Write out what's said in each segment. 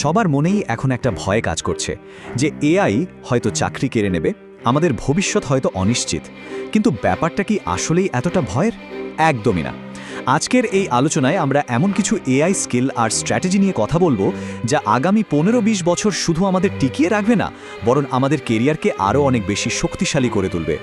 সবার মনেই এখন একটা ভয় কাজ করছে যে এআই হয়তো চাকরি কেড়ে নেবে, আমাদের ভবিষ্যৎ হয়তো অনিশ্চিত। কিন্তু ব্যাপারটা কি আসলেই এতটা ভয়ের? একদমই না। আজকের এই আলোচনায় আমরা এমন কিছু এআই স্কিল আর স্ট্র্যাটেজি নিয়ে কথা বলব যা আগামী পনেরো বিশ বছর শুধু আমাদের টিকিয়ে রাখবে না, বরং আমাদের কেরিয়ারকে আরও অনেক বেশি শক্তিশালী করে তুলবে।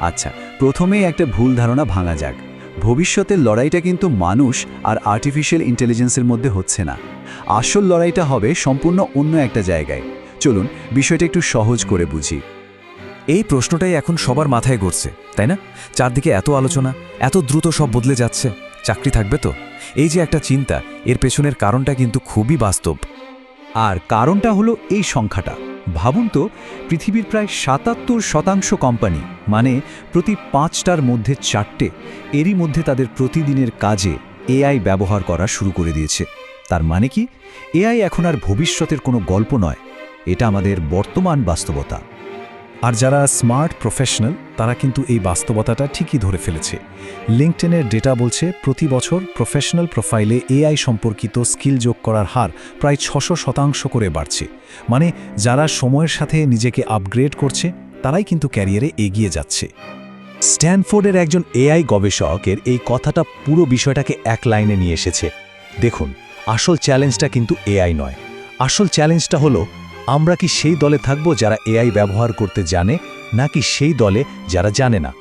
আচ্ছা প্রথমেই একটা ভুল ধারণা ভাঙা যাক। ভবিষ্যতের লড়াইটা কিন্তু মানুষ আর আর্টিফিশিয়াল ইন্টেলিজেন্সের মধ্যে হচ্ছে না। আসল লড়াইটা হবে সম্পূর্ণ অন্য একটা জায়গায়। চলুন, বিষয়টা একটু সহজ করে বুঝি। এই প্রশ্নটাই এখন সবার মাথায় ঘুরছে, তাই না? চারদিকে এত আলোচনা, এত দ্রুত সব বদলে যাচ্ছে, চাকরি থাকবে তো? এই যে একটা চিন্তা, এর পেছনের কারণটা কিন্তু খুবই বাস্তব। আর কারণটা হলো এই সংখ্যাটা। ভাবুন তো, পৃথিবীর প্রায় সাতাত্তর শতাংশ কোম্পানি মানে প্রতি পাঁচটার মধ্যে চারটে, এরই মধ্যে তাদের প্রতিদিনের কাজে এআই ব্যবহার করা শুরু করে দিয়েছে। তার মানে কি? এআই এখন আর ভবিষ্যতের কোনো গল্প নয়। এটা আমাদের বর্তমান বাস্তবতা। আর যারা স্মার্ট প্রফেশনাল, তারা কিন্তু এই বাস্তবতাটা ঠিকই ধরে ফেলেছে। লিঙ্কটেনের ডেটা বলছে, প্রতি বছর প্রফেশনাল প্রোফাইলে এআই সম্পর্কিত স্কিল যোগ করার হার প্রায় ছশো শতাংশ করে বাড়ছে। মানে যারা সময়ের সাথে নিজেকে আপগ্রেড করছে, তারাই কিন্তু ক্যারিয়ারে এগিয়ে যাচ্ছে। স্ট্যানফোর্ডের একজন এআই গবেষকের এই কথাটা পুরো বিষয়টাকে এক লাইনে নিয়ে এসেছে। দেখুন, আসল চ্যালেঞ্জটা কিন্তু এআই নয়। আসল চ্যালেঞ্জটা হলো আমরা কি সেই দলে থাকব যারা এআই ব্যবহার করতে জানে, নাকি সেই দলে যারা জানে না?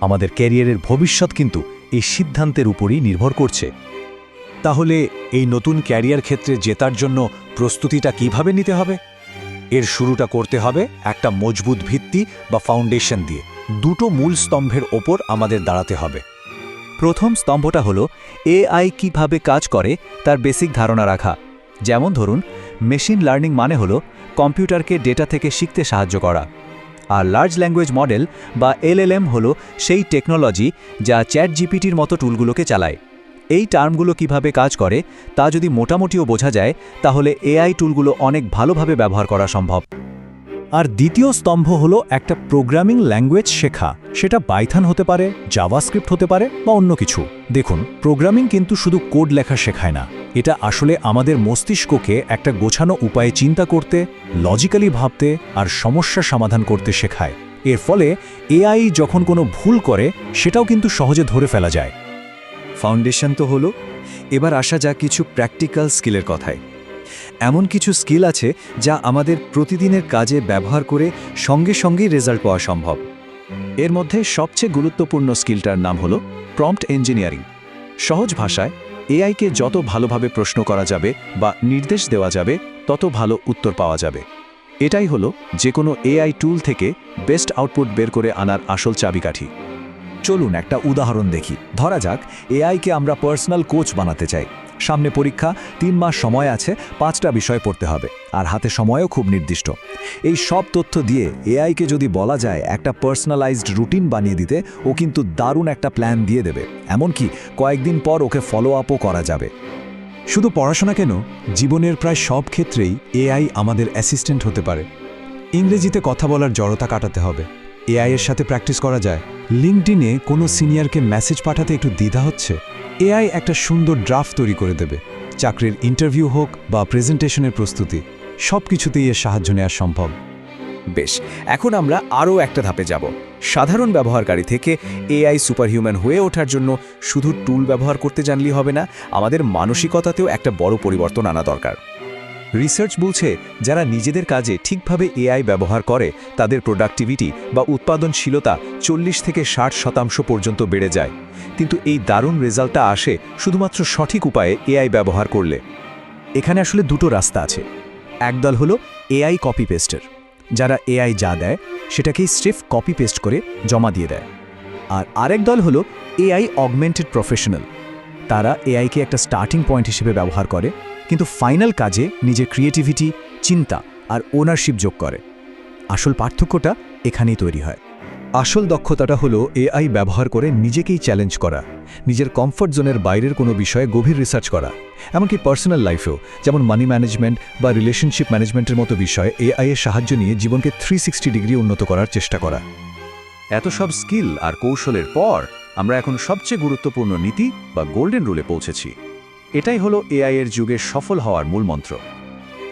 আমাদের ক্যারিয়ারের ভবিষ্যৎ কিন্তু এই সিদ্ধান্তের উপরই নির্ভর করছে। তাহলে এই নতুন ক্যারিয়ার ক্ষেত্রে জেতার জন্য প্রস্তুতিটা কীভাবে নিতে হবে? এর শুরুটা করতে হবে একটা মজবুত ভিত্তি বা ফাউন্ডেশন দিয়ে। দুটো মূল স্তম্ভের ওপর আমাদের দাঁড়াতে হবে। প্রথম স্তম্ভটা হলো, এআই কীভাবে কাজ করে, তার বেসিক ধারণা রাখা। যেমন ধরুন মেশিন লার্নিং মানে হলো কম্পিউটারকে ডেটা থেকে শিখতে সাহায্য করা। আর লার্জ ল্যাঙ্গুয়েজ মডেল বা এলএলএম হলো সেই টেকনোলজি যা চ্যাট জিপিটির মতো টুলগুলোকে চালায়। এই টার্মগুলো কীভাবে কাজ করে তা যদি মোটামুটিও বোঝা যায়, তাহলে এআই টুলগুলো অনেক ভালোভাবে ব্যবহার করা সম্ভব। আর দ্বিতীয় স্তম্ভ হলো একটা প্রোগ্রামিং ল্যাঙ্গুয়েজ শেখা। সেটা বাইথান হতে পারে জাভাস্ক্রিপ্ট হতে পারে বা অন্য কিছু। দেখুন প্রোগ্রামিং কিন্তু শুধু কোড লেখা শেখায় না। এটা আসলে আমাদের মস্তিষ্ককে একটা গোছানো উপায়ে চিন্তা করতে লজিক্যালি ভাবতে আর সমস্যা সমাধান করতে শেখায়। এর ফলে এআই যখন কোনো ভুল করে, সেটাও কিন্তু সহজে ধরে ফেলা যায়। ফাউন্ডেশন তো হলো। এবার আসা যাক কিছু প্র্যাকটিক্যাল স্কিলের কথায়। এমন কিছু স্কিল আছে যা আমাদের প্রতিদিনের কাজে ব্যবহার করে সঙ্গে সঙ্গেই রেজাল্ট পাওয়া সম্ভব। এর মধ্যে সবচেয়ে গুরুত্বপূর্ণ স্কিলটার নাম হলো প্রম্পট ইঞ্জিনিয়ারিং সহজ ভাষায় এআইকে যত ভালোভাবে প্রশ্ন করা যাবে বা নির্দেশ দেওয়া যাবে, তত ভালো উত্তর পাওয়া যাবে। এটাই হলো যে কোনো এআই টুল থেকে বেস্ট আউটপুট বের করে আনার আসল চাবিকাঠি। চলুন একটা উদাহরণ দেখি। ধরা যাক এআইকে আমরা পার্সোনাল কোচ বানাতে চাই। সামনে পরীক্ষা, তিন মাস সময় আছে, পাঁচটা বিষয় পড়তে হবে। আর হাতে সময়ও খুব নির্দিষ্ট। এই সব তথ্য দিয়ে এআইকে যদি বলা যায় একটা পার্সোনালাইজড রুটিন বানিয়ে দিতে, ও কিন্তু দারুণ একটা প্ল্যান দিয়ে দেবে। এমনকি কয়েকদিন পর ওকে ফলো আপও করা যাবে। শুধু পড়াশোনা কেন, জীবনের প্রায় সব ক্ষেত্রেই এআই আমাদের অ্যাসিস্ট্যান্ট হতে পারে। ইংরেজিতে কথা বলার জড়তা কাটাতে হবে। এআই এর সাথে প্র্যাকটিস করা যায়। লিঙ্কডিনে কোনো সিনিয়রকে মেসেজ পাঠাতে একটু দ্বিধা হচ্ছে? এআই একটা সুন্দর ড্রাফট তৈরি করে দেবে। চাকরির ইন্টারভিউ হোক বা প্রেজেন্টেশনের প্রস্তুতি সব কিছুতেই এর সাহায্য নেওয়া সম্ভব। বেশ, এখন আমরা আরও একটা ধাপে যাব। সাধারণ ব্যবহারকারী থেকে এআই সুপারহিউম্যান হয়ে ওঠার জন্য শুধু টুল ব্যবহার করতে জানলেই হবে না, আমাদের মানসিকতাতেও একটা বড় পরিবর্তন আনা দরকার। রিসার্চ বলছে, যারা নিজেদের কাজে ঠিকভাবে এআই ব্যবহার করে, তাদের প্রোডাক্টিভিটি বা উৎপাদনশীলতা চল্লিশ থেকে ষাট শতাংশ পর্যন্ত বেড়ে যায়। কিন্তু এই দারুণ রেজাল্টটা আসে শুধুমাত্র সঠিক উপায়ে এআই ব্যবহার করলে। এখানে আসলে দুটো রাস্তা আছে। একদল হলো এআই কপি পেস্টের যারা এআই যা দেয়, সেটাকেই স্ট্রিফ কপি পেস্ট করে জমা দিয়ে দেয়। আর আরেক দল হলো এআই অগমেন্টেড প্রফেশনাল তারা এআইকে একটা স্টার্টিং পয়েন্ট হিসেবে ব্যবহার করে কিন্তু ফাইনাল কাজে নিজের ক্রিয়েটিভিটি, চিন্তা আর ওনারশিপ যোগ করে। আসল পার্থক্যটা এখানেই তৈরি হয়। আসল দক্ষতাটা হলো এআই ব্যবহার করে নিজেকেই চ্যালেঞ্জ করা, নিজের কমফর্ট জোনের বাইরের কোনো বিষয়ে গভীর রিসার্চ করা, এমনকি পার্সোনাল লাইফেও, যেমন মানি ম্যানেজমেন্ট বা রিলেশনশিপ ম্যানেজমেন্টের মতো বিষয়ে এআই এর সাহায্য নিয়ে জীবনকে থ্রি ডিগ্রি উন্নত করার চেষ্টা করা। এত সব স্কিল আর কৌশলের পর আমরা এখন সবচেয়ে গুরুত্বপূর্ণ নীতি বা গোল্ডেন রুলে পৌঁছেছি। এটাই হলো এআই এর যুগে সফল হওয়ার মূল মন্ত্র।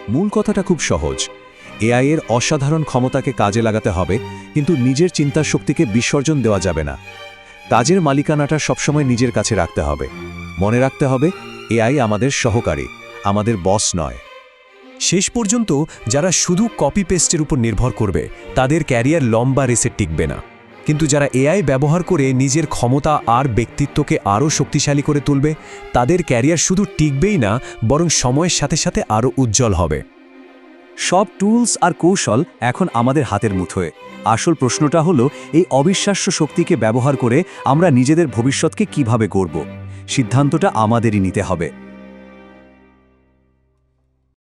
মূল কথাটা খুব সহজ। এআই এর অসাধারণ ক্ষমতাকে কাজে লাগাতে হবে, কিন্তু নিজের চিন্তার শক্তিকে বিসর্জন দেওয়া যাবে না। কাজের মালিকানাটা সবসময় নিজের কাছে রাখতে হবে। মনে রাখতে হবে, এআই আমাদের সহকারী, আমাদের বস নয়। শেষ পর্যন্ত যারা শুধু কপি পেস্টের উপর নির্ভর করবে, তাদের ক্যারিয়ার লম্বা রেসে টিকবে না। কিন্তু যারা এআই ব্যবহার করে নিজের ক্ষমতা আর ব্যক্তিত্বকে আরও শক্তিশালী করে তুলবে, তাদের ক্যারিয়ার শুধু টিকবেই না, বরং সময়ের সাথে সাথে আরও উজ্জ্বল হবে। সব টুলস আর কৌশল এখন আমাদের হাতের মুঠোয়। আসল প্রশ্নটা হলো, এই অবিশ্বাস্য শক্তিকে ব্যবহার করে আমরা নিজেদের ভবিষ্যৎকে কীভাবে গড়ব? সিদ্ধান্তটা আমাদেরই নিতে হবে।